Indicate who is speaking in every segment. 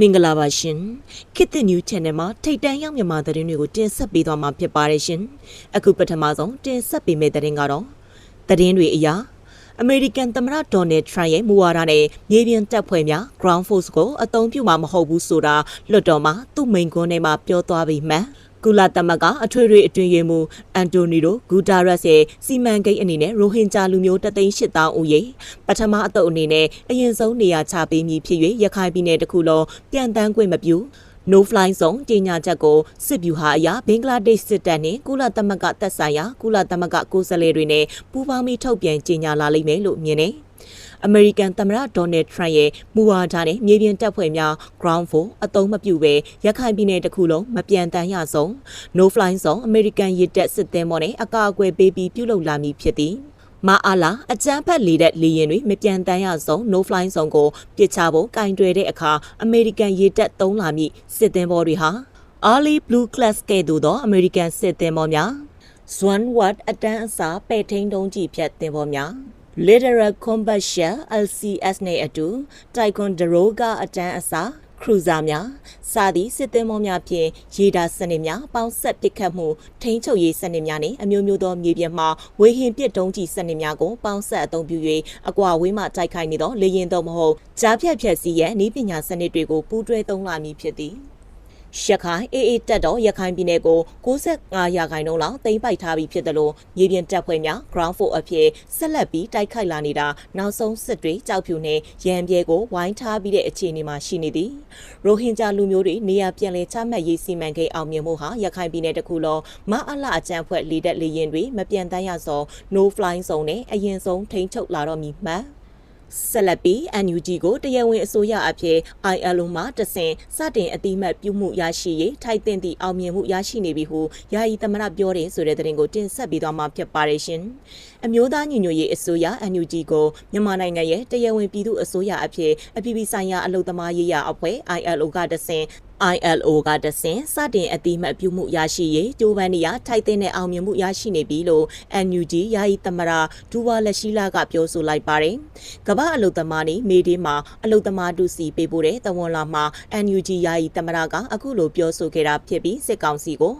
Speaker 1: မင်္ဂလာပါရှင်ခေတ်သစ် new channel မှာထိတ်တန့်ရောက်မြန်မာသတင်းတွေကိုတင်ဆက်ပေးသွားမှာဖြစ်ပါတယ်ရှင်အခုပထမဆုံးတင်ဆက်ပေးမယ့်သတင်းကတော့သတင်းတွေအရာအမေရိကန်သမ္မတဒေါ်နယ်ထရန့်ရဲ့မူဝါဒနဲ့မြေပြင်တပ်ဖွဲ့များ ground force ကိုအသုံးပြုမှာမဟုတ်ဘူးဆိုတာလွှတ်တော်မှာသူ့မိန့်ခွန်းထဲမှာပြောသွားပြီးမှန် ကုလသမဂ္ဂအထွေထွေအတွင်ရေးမှူးအန်တိုနီတိုဂူတာရက်စ်ရဲ့စီမံကိန်းအနေနဲ့ရိုဟင်ဂျာလူမျိုးတသိန်း၈000ဦးရေပထမအတုပ်အနေနဲ့အရင်ဆုံးနေရာချပေးမည်ဖြစ်၍ရခိုင်ပြည်နယ်တစ်ခုလုံးပြန်တန်းခွင့်မပြု no fly zone ကြီးညာချက်ကိုစစ်ဗျူဟာအရာဘင်္ဂလားဒေ့ရှ်စစ်တပ်နှင့်ကုလသမဂ္ဂတပ်ဆိုင်ရာကုလသမဂ္ဂကိုယ်စားလှယ်တွေနဲ့ပူးပေါင်းပြီးထုတ်ပြန်ကြေညာလာလိမ့်မယ်လို့မြင်တယ်။ အမေရိကန်သမ္မတဒေါ်နယ်ထရန့်ရဲ့မူဝါဒနဲ့မြေပြင်တပ်ဖွဲ့များ ground force အသုံးမပြုဘဲရခိုင်ပြည်နယ်တစ်ခုလုံးမပြန်တမ်းရဆုံး no fly zone အမေရိကန်ရစ်တပ်စစ်သင်းမော်နဲ့အကာအကွယ်ပေးပြီးပြုလုပ်လာမည်ဖြစ်သည်။မအားလာအကြမ်းဖက်လေတဲ့လေရင်တွေမပြန်တမ်းရဆုံး no fly zone ကိုပစ်ချဖို့ကင်တွယ်တဲ့အခါအမေရိကန်ရေတပ်သုံးလာမည့်စစ်သင်္ဘောတွေဟာ Early Blue Class ကဲ့သို့သောအမေရိကန်စစ်သင်္ဘောများ Swan Watt အတန်းအစားပဲ့ထိန်တုံးကြီးဖြတ်သင်္ဘောများ Literal Combat Shell LCS နဲ့အတူ Tycoon Droga အတန်းအစားခရူဇာများစသည့်စစ်သင်္ဘောများဖြင့်ရေဒါစနစ်များပေါင်းဆက်ပစ်ခတ်မှုထိန်းချုပ်ရေးစနစ်များနှင့်အမျိုးမျိုးသောမြေပြင်မှဝေဟင်ပစ်တုံးကြီးစနစ်များကိုပေါင်းဆက်အသုံးပြု၍အကွာဝေးမှတိုက်ခိုက်နေသောလေရင်တော့မဟုတ်ကြားဖြတ်ဖြတ်စီးရဲ့ဤပညာစနစ်တွေကိုပူးတွဲသုံးလာမည်ဖြစ်သည် ရခိုင်အေးအေးတက်တော့ရခိုင်ပြည်နယ်ကို65ရာခိုင်နှုန်းလောက်သိမ်းပိုက်ထားပြီးဖြစ်တယ်လို့မြေပြင်တပ်ဖွဲ့များ ground force အဖြစ်ဆက်လက်ပြီးတိုက်ခိုက်လာနေတာနောက်ဆုံးစစ်တွေကြောက်ဖြူနဲ့ရန်ပြဲကိုဝိုင်းထားပြီးတဲ့အခြေအနေမှာရှိနေသည်ရိုဟင်ဂျာလူမျိုးတွေနေရာပြန်လည်ချမှတ်ရေးစီမံကိန်းအောင်မြင်မှုဟာရခိုင်ပြည်နယ်တစ်ခုလုံးမအလအကြမ်းဖွဲ့လေတက်လေရင်တွေမပြန်တမ်းရစော no fly zone နဲ့အရင်ဆုံးထိန်းချုပ်လာတော့မည်မှန် ဆက်လက်ပြီး NUG ကိုတရားဝင်အစိုးရအဖြစ် ILO မှတဆင်စတင်အတိမတ်ပြုမှုရရှိရေးထိုက်တင်သည့်အောင်မြင်မှုရရှိနေပြီဟုယာယီသမရပြောတယ်ဆိုတဲ့သတင်းကိုတင်ဆက်ပေးသွားမှာဖြစ်ပါတယ်ရှင်။အမျိုးသားညီညွတ်ရေးအစိုးရ NUG ကိုမြန်မာနိုင်ငံရဲ့တရားဝင်ပြည်သူအစိုးရအဖြစ်အပြည်ပြည်ဆိုင်ရာအလုပ်သမားရေးရာအဖွဲ့ ILO ကတဆင် ILO ကတဆင်စတင်အတိမတ်ပြုမှုရရှိရေးကြိုးပမ်းနေရထိုက်တဲ့အောင်မြင်မှုရရှိနေပြီလို့ NUG ယာယီသမရဒူဝါလက်ရှိလာကပြောဆိုလိုက်ပါတယ်။ကမ္ဘာအလုသမားနေမေဒီမှာအလုသမားတူစီပေးပို့တဲ့တဝန်လာမှာ NUG ယာယီသမရကအခုလိုပြောဆိုခဲ့တာဖြစ်ပြီးစစ်ကောင်စီကို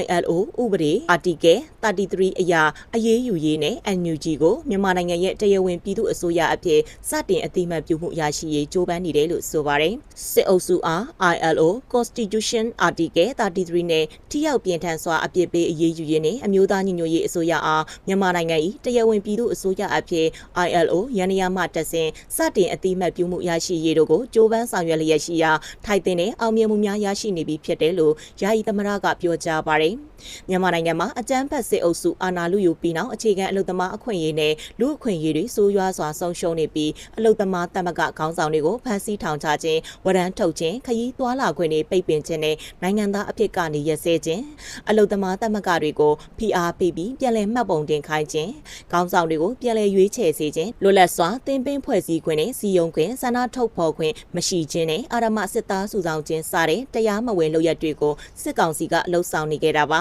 Speaker 1: ILO ဥပဒေ Article 33အရာအရေးယူရေးနဲ့ NUG ကိုမြန်မာနိုင်ငံရဲ့တရားဝင်ပြည်သူအစိုးရအဖြစ်စတင်အတိမတ်ပြုမှုရရှိရေးကြိုးပမ်းနေတယ်လို့ဆိုပါတယ်။စစ်အုပ်စုအား ILO Constitution Article 33နဲ့ထိရောက်ပြင်းထန်စွာအပြစ်ပေးအရေးယူရေးနဲ့အမျိုးသားညီညွတ်ရေးအစိုးရအားမြန်မာနိုင်ငံ၏တရားဝင်ပြည်သူအစိုးရအဖြစ် ILO ရန်နေရမှတက်ဆင်စတင်အတိမတ်ပြုမှုရရှိရေးတို့ကိုကြိုးပမ်းဆောင်ရွက်လျက်ရှိရာထိုက်တဲ့အောင်မြင်မှုများရရှိနေပြီဖြစ်တယ်လို့ယာယီသမရကပြောကြားပါတယ်။မြန်မာနိုင်ငံမှာအကြမ်းဖက်စစ်အုပ်စုအာဏာလုယူပြီးနောက်အခြေခံအလုပ်သမားအခွင့်အရေးနဲ့လူအခွင့်အရေးတွေဆိုးရွားစွာဆုံးရှုံးနေပြီးအလုပ်သမားတမကခေါင်းဆောင်တွေကိုဖမ်းဆီးထောင်ချခြင်းဝရမ်းထုတ်ခြင်းခရီးသွားလာခွင့်တွေပိတ်ပင်ခြင်းနဲ့နိုင်ငံသားအဖြစ်ကနေရက်စဲခြင်းအလုသမားတမကတွေကိုဖိအားပေးပြီးပြည်လဲမှတ်ပုံတင်ခိုင်းခြင်းခေါင်းဆောင်တွေကိုပြည်လဲရွေးချယ်စေခြင်းလွတ်လပ်စွာတင်ပင်းဖွဲ့စည်းခွင့်နဲ့စီယုံခွင့်ဆန္ဒထုတ်ဖော်ခွင့်မရှိခြင်းနဲ့အာရမစစ်သားစုဆောင်ခြင်းစတဲ့တရားမဝင်လုပ်ရက်တွေကိုစစ်ကောင်စီကလှုပ်ဆောင်နေခဲ့တာပါ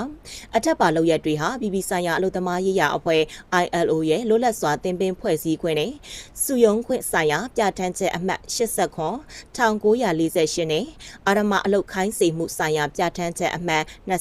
Speaker 1: အထက်ပါလုပ်ရက်တွေဟာပြည်ပဆိုင်ရာအလုသမားရေးရာအဖွဲ့ ILO ရဲ့လွတ်လပ်စွာတင်ပင်းဖွဲ့စည်းခွင့်နဲ့စုယုံခွင့်ဆိုင်ရာပြဋ္ဌာန်းချက်အမှတ်80ခွန်1948နဲ့အာရမအလုခိုင်းစေမှုဆိုင်ရာပြဋ္ဌာန်းချက်အမှတ်29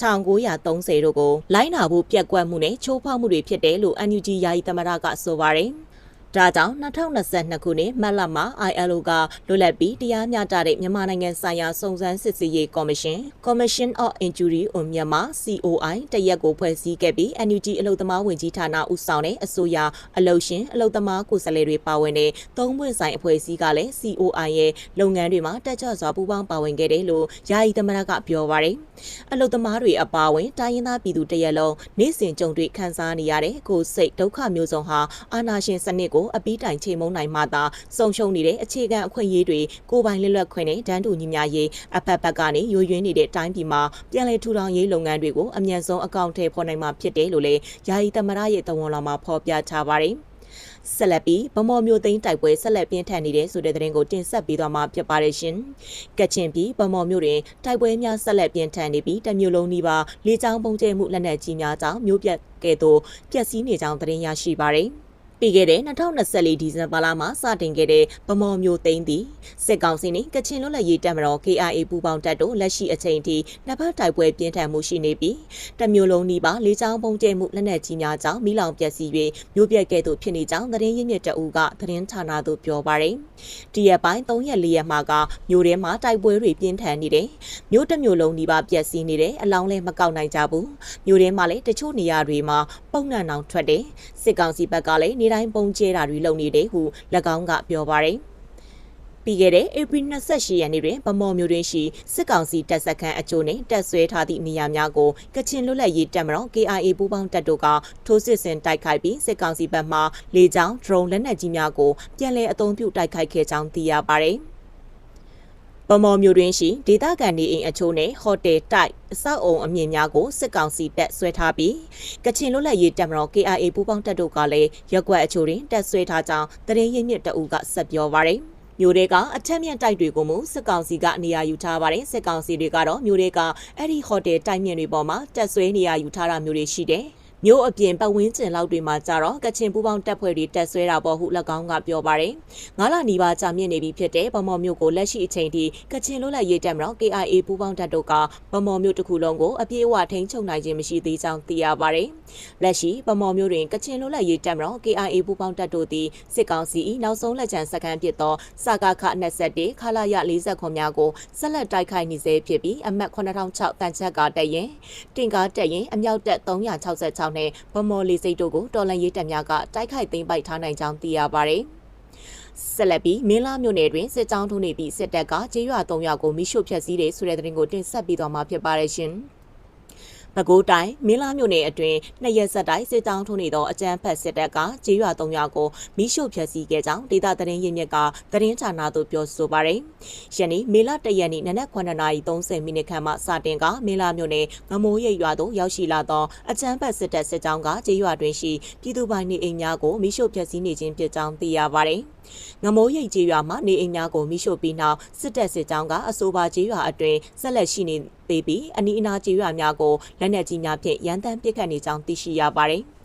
Speaker 1: 1930တို့ကိုလိုင်းနာဖို့ပြက်ကွက်မှုနဲ့ချိုးဖောက်မှုတွေဖြစ်တယ်လို့ NUG ယာယီသမရကဆိုပါတယ်။ ဒါကြောင့်2022ခုနှစ်မတ်လမှာ ILO ကလွတ်လပ်ပြီးတရားမျှတတဲ့မြန်မာနိုင်ငံဆိုင်ရာစုံစမ်းစစ်ဆေးရေးကော်မရှင် Commission of Injury on Myanmar COI တရက်ကိုဖွဲ့စည်းခဲ့ပြီး NUG အလုပ်သမားဝန်ကြီးဌာနဦးဆောင်တဲ့အစိုးရအလုပ်ရှင်အလုပ်သမားကိုယ်စားလှယ်တွေပါဝင်တဲ့သုံးပွင့်ဆိုင်အဖွဲ့အစည်းကလည်း COI ရဲ့လုပ်ငန်းတွေမှာတက်ကြွစွာပူးပေါင်းပါဝင်ခဲ့တယ်လို့ယာယီသမရကပြောပါတယ်။အလုပ်သမားတွေအပါအဝင်တိုင်းရင်းသားပြည်သူတရက်လုံးနေ့စဉ်ကြုံတွေ့ခံစားနေရတဲ့ကိုယ်စိတ်ဒုက္ခမျိုးစုံဟာအာဏာရှင်စနစ်ကိုအပီးတိုင်ချိန်မုံနိုင်မှသာဆုံရှုံနေတဲ့အခြေခံအခွင့်အရေးတွေကိုပိုင်လွတ်လပ်ခွင့်နဲ့တန်းတူညီမျှရေးအဖက်ဖက်ကနေယိုယွင်းနေတဲ့တိုင်းပြည်မှာပြည်လဲထူထောင်ရေးလုပ်ငန်းတွေကိုအမြန်ဆုံးအကောင့်ထဲပေါ်နိုင်မှာဖြစ်တယ်လို့လည်းယာယီသမရရဲ့တဝန်လာမှာဖော်ပြထားပါတယ်ဆက်လက်ပြီးဗမော်မျိုးသိန်းတိုက်ပွဲဆက်လက်ပြင်းထန်နေတဲ့ဆိုတဲ့သတင်းကိုတင်ဆက်ပေးသွားမှာဖြစ်ပါတယ်ရှင်။ကချင်ပြည်ဗမော်မျိုးတွင်တိုက်ပွဲများဆက်လက်ပြင်းထန်နေပြီးတမျိုးလုံးနီးပါးလေကြောင်းပုံကျဲမှုလက်နက်ကြီးများကြောင့်မျိုးပြတ်ကဲ့သို့ပျက်စီးနေကြောင်းသတင်းရရှိပါတယ်။ ပြီးခဲ့တဲ့2024ဒီဇင်ဘာလမှာစတင်ခဲ့တဲ့ဗမော်မျိုးသိန်းသည်စစ်ကောင်စီနှင့်ကချင်လွတ်လပ်ရေးတပ်မတော် KIA ပူးပေါင်းတပ်တို့လက်ရှိအချိန်ထိနှစ်ဖက်တိုက်ပွဲပြင်းထန်မှုရှိနေပြီးတမျိုးလုံးနီးပါးလေးချောင်းပုံကျဲမှုလက်နက်ကြီးများကြောင့်မိလောင်ပျက်စီး၍မျိုးပြက်ကဲ့သို့ဖြစ်နေကြောင်းသတင်းရင်းမြစ်တအူကသတင်းဌာနသို့ပြောပါရယ်တရက်ပိုင်း3ရက်4ရက်မှကမျိုးထဲမှာတိုက်ပွဲတွေပြင်းထန်နေတယ်မျိုးတစ်မျိုးလုံးနီးပါးပျက်စီးနေတယ်အလောင်းလည်းမကောက်နိုင်ကြဘူးမျိုးထဲမှာလည်းတချို့နေရာတွေမှာပုံနှံအောင်ထွက်တယ်စစ်ကောင်စီဘက်ကလည်းနေတိုင်းပုံကျဲတာတွေလုပ်နေတယ်ဟု၎င်းကပြောပါရယ်ပြီးခဲ့တဲ့ဧပြီ28ရက်နေ့တွင်ဗမော်မြို့တွင်ရှိစစ်ကောင်စီတပ်စခန်းအကျိုးနှင့်တပ်ဆွဲထားသည့်နေရာများကိုကချင်လွတ်လပ်ရေးတပ်မတော် KIA ပူးပေါင်းတပ်တို့ကထိုးစစ်ဆင်တိုက်ခိုက်ပြီးစစ်ကောင်စီဘက်မှလေကြောင်း drone လက်နက်ကြီးများကိုပြန်လည်အသုံးပြုတိုက်ခိုက်ခဲ့ကြောင်းသိရပါရယ် ပမော်မျိုးတွင်ရှိဒေသခံနေအိမ်အချို့နဲ့ဟိုတယ်တိုက်အဆောက်အုံအမြင့်များကိုစစ်ကောင်စီတပ်ဆွဲထားပြီးကချင်လွတ်လပ်ရေးတပ်မတော် KIA ပူးပေါင်းတပ်တို့ကလည်းရက်ွက်အချို့တွင်တပ်ဆွဲထားကြောင်းတရင်ရင်းမြစ်တအူးကဆက်ပြောပါရယ်မျိုးတွေကအထက်မြင့်တိုက်တွေကိုမူစစ်ကောင်စီကနေရာယူထားပါတယ်စစ်ကောင်စီတွေကတော့မျိုးတွေကအဲ့ဒီဟိုတယ်တိုက်မြင့်တွေပေါ်မှာတက်ဆွဲနေရာယူထားတာမျိုးတွေရှိတယ် မျိုးအပြင်ပတ်ဝန်းကျင်လောက်တွေမှာကြတော့ကချင်ပူပေါင်းတပ်ဖွဲ့တွေတက်ဆွဲတာပေါ်ဟု၎င်းကပြောပါတယ်။ငါးလနီးပါးကြာမြင့်နေပြီဖြစ်တဲ့ဗမော်မျိုးကိုလက်ရှိအချိန်ထိကချင်လွတ်လပ်ရေးတပ်မတော် KIA ပူပေါင်းတပ်တို့ကဗမော်မျိုးတစ်ခုလုံးကိုအပြည့်အဝထိန်းချုပ်နိုင်ခြင်းမရှိသေးကြောင်းသိရပါတယ်။လက်ရှိဗမော်မျိုးတွင်ကချင်လွတ်လပ်ရေးတပ်မတော် KIA ပူပေါင်းတပ်တို့သည်စစ်ကောင်စီ၏နောက်ဆုံးလက်ကျန်စကန်ဖြစ်သောစကာခ21ခလာရ40ခွန်များကိုဆက်လက်တိုက်ခိုက်နေစေဖြစ်ပြီးအမှတ်9006တန်ချက်ကတက်ရင်တင်ကားတက်ရင်အမြောက်တက်366နဲ့ဗမော်လီစိတ်တို့ကိုတော်လန်ရေးတပ်များကတိုက်ခိုက်သိမ်းပိုက်ထားနိုင်ကြောင်းသိရပါတယ်။ဆက်လက်ပြီးမင်းလာမြို့နယ်တွင်စစ်ကြောင်းထုံးနေပြီးစစ်တပ်ကကျေးရွာ၃ရွာကိုမိရှို့ဖျက်ဆီးတယ်ဆိုတဲ့သတင်းကိုတင်ဆက်ပြီးတော့မှာဖြစ်ပါတယ်ရှင်။ ပဲခူးတိုင်းမင်းလာမြို့နယ်အတွင်းနှစ်ရက်ဆက်တိုက်စစ်တောင်းထုံးနေသောအကြမ်းဖက်စစ်တပ်ကကျေးရွာ၃ရွာကိုမိရှို့ဖျက်ဆီးခဲ့ကြောင်းဒေသသတင်းရင်းမြစ်ကသတင်းဌာနသို့ပြောဆိုပါရယ်။ယနေ့မေလ၁ရက်နေ့နနက်9:30မိနစ်ခန့်မှစတင်ကမင်းလာမြို့နယ်ငမိုးရိပ်ရွာသို့ရောက်ရှိလာသောအကြမ်းဖက်စစ်တပ်စစ်ကြောင်းကကျေးရွာတွင်ရှိပြည်သူပိုင်နေအိမ်များကိုမိရှို့ဖျက်ဆီးနေခြင်းဖြစ်ကြောင်းသိရပါရယ်။ငမိုးရိပ်ကျေးရွာမှာနေအိမ်များကိုမိရှို့ပြီးနောက်စစ်တပ်စစ်ကြောင်းကအဆိုပါကျေးရွာအတွင်းဆက်လက်ရှိနေသေးပြီးအနီးအနားကျေးရွာများကိုလက်နက်ကြီးများဖြင့်ရန်တမ်းပစ်ခတ်နေကြောင်းသိရှိရပါတယ်။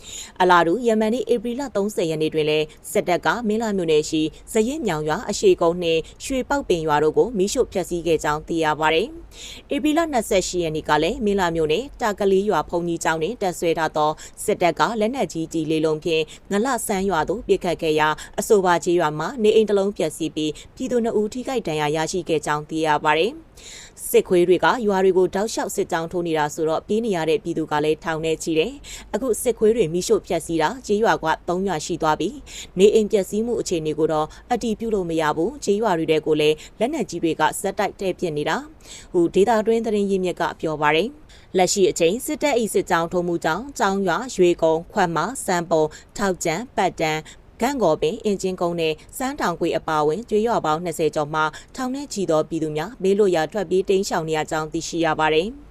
Speaker 1: အလားတူယမန်နေ့ဧပြီလ30ရက်နေ့တွင်လည်းစစ်တပ်ကမင်းလာမြို့နယ်ရှိဇရင်မြောင်ရွာအရှိကုန်းနှင့်ရွှေပောက်ပင်ရွာတို့ကိုမိရှို့ဖျက်ဆီးခဲ့ကြောင်းသိရပါတယ်။ဧပြီလ28ရက်နေ့ကလည်းမင်းလာမြို့နယ်တာကလေးရွာဖုန်ကြီးကျောင်းတွင်တပ်ဆွဲထားသောစစ်တပ်ကလက်နက်ကြီးကြီးလေးလုံးဖြင့်ငလဆန်းရွာသို့ပစ်ခတ်ခဲ့ရာအဆိုပါကျေးရွာမှာနေအိမ်တစ်လုံးပျက်စီးပြီးပြည်သူနှစ်ဦးထိခိုက်ဒဏ်ရာရရှိခဲ့ကြောင်းသိရပါတယ်။စစ်ခွေးတွေကရွာတွေကိုတောက်လျှောက်စစ်ကြောင်းထိုးနေတာဆိုတော့ပြေးနေရတဲ့ပြည်သူကလည်းထောင်နေချီတယ်။အခုစစ်ခွေးတွေမိရှို့ဖျက်ဆီးတာကြေးရွာက၃ရွာရှိသွားပြီ။နေအိမ်ပျက်စီးမှုအခြေအနေကိုတော့အတီးပြုလို့မရဘူး။ကြေးရွာတွေကိုလည်းလက်နက်ကြီးတွေကဇက်တိုက်တဲ့ပြစ်နေတာ။ဟိုဒေတာတွင်းသတင်းရင်းမြစ်ကပြောပါရယ်။လက်ရှိအချိန်စစ်တပ်ဤစစ်ကြောင်းထုံးမှုကြောင့်ကျောင်းရွာရွေကုံခွတ်မစံပုံထောက်ကျန်ပတ်တန်ဂန့်ကော်ပင်အင်ဂျင်ကုန်းနဲ့စမ်းတောင်ကွေအပါဝင်ကျွေးရွာပေါင်း20ကျော်မှထောင်ထဲချီသောပြည်သူများမေးလို့ရထွက်ပြေးတိမ်းရှောင်နေရကြောင်းသိရှိရပါတယ်။